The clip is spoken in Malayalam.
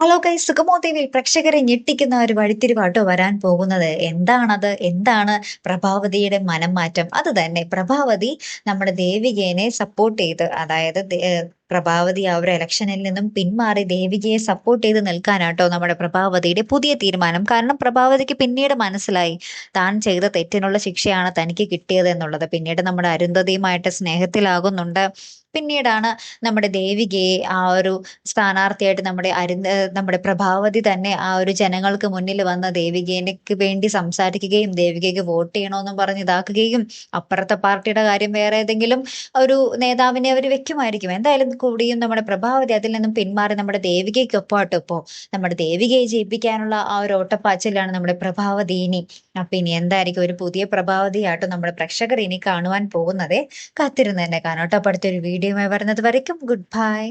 ഹലോ കൈ സുഗമോ ടിവിയിൽ പ്രേക്ഷകരെ ഞെട്ടിക്കുന്ന ഒരു വഴിത്തിരിവാട്ടോ വരാൻ പോകുന്നത്. എന്താണത്? എന്താണ് പ്രഭാവതിയുടെ മനം മാറ്റം അത് തന്നെ പ്രഭാവതി നമ്മുടെ ദേവികേനെ സപ്പോർട്ട് ചെയ്ത് അതായത് പ്രഭാവതി ആ ഒരു ഇലക്ഷനിൽ നിന്നും പിന്മാറി ദേവികയെ സപ്പോർട്ട് ചെയ്ത് നിൽക്കാനാട്ടോ നമ്മുടെ പ്രഭാവതിയുടെ പുതിയ തീരുമാനം. കാരണം പ്രഭാവതിക്ക് പിന്നീട് മനസ്സിലായി താൻ ചെയ്ത തെറ്റിനുള്ള ശിക്ഷയാണ് തനിക്ക് കിട്ടിയത് എന്നുള്ളത്. പിന്നീട് നമ്മുടെ അരുന്ധതിയുമായിട്ട് സ്നേഹത്തിലാകുന്നുണ്ട്. പിന്നീടാണ് നമ്മുടെ ദേവികയെ ആ ഒരു സ്ഥാനാർത്ഥിയായിട്ട് നമ്മുടെ അരുന്ധ നമ്മുടെ പ്രഭാവതി തന്നെ ആ ഒരു ജനങ്ങൾക്ക് മുന്നിൽ വന്ന ദേവികേനക്ക് വേണ്ടി സംസാരിക്കുകയും ദേവികയ്ക്ക് വോട്ട് ചെയ്യണമെന്നും പറഞ്ഞ് ഇതാക്കുകയും അപ്പുറത്തെ പാർട്ടിയുടെ കാര്യം വേറെ ഏതെങ്കിലും ഒരു നേതാവിനെ അവർ വെക്കുമായിരിക്കും. എന്തായാലും കൂടിയും നമ്മുടെ പ്രഭാവതി അതിൽ നിന്നും പിന്മാറി നമ്മുടെ ദേവികയ്ക്കൊപ്പമായിട്ട് ഇപ്പോൾ നമ്മുടെ ദേവികയെ ജയിപ്പിക്കാനുള്ള ആ ഒരു ഓട്ടപ്പാച്ചിലാണ് നമ്മുടെ പ്രഭാവതി ഇനി. അപ്പൊ ഇനി എന്തായിരിക്കും ഒരു പുതിയ പ്രഭാവതിയായിട്ട് നമ്മുടെ പ്രേക്ഷകർ ഇനി കാണുവാൻ പോകുന്നത് കാത്തിരുന്ന് തന്നെ കാണാം കേട്ടോ. അപ്പൊ അടുത്തൊരു വീഡിയോയുമായി വരുന്നത് വരയ്ക്കും ഗുഡ് ബൈ.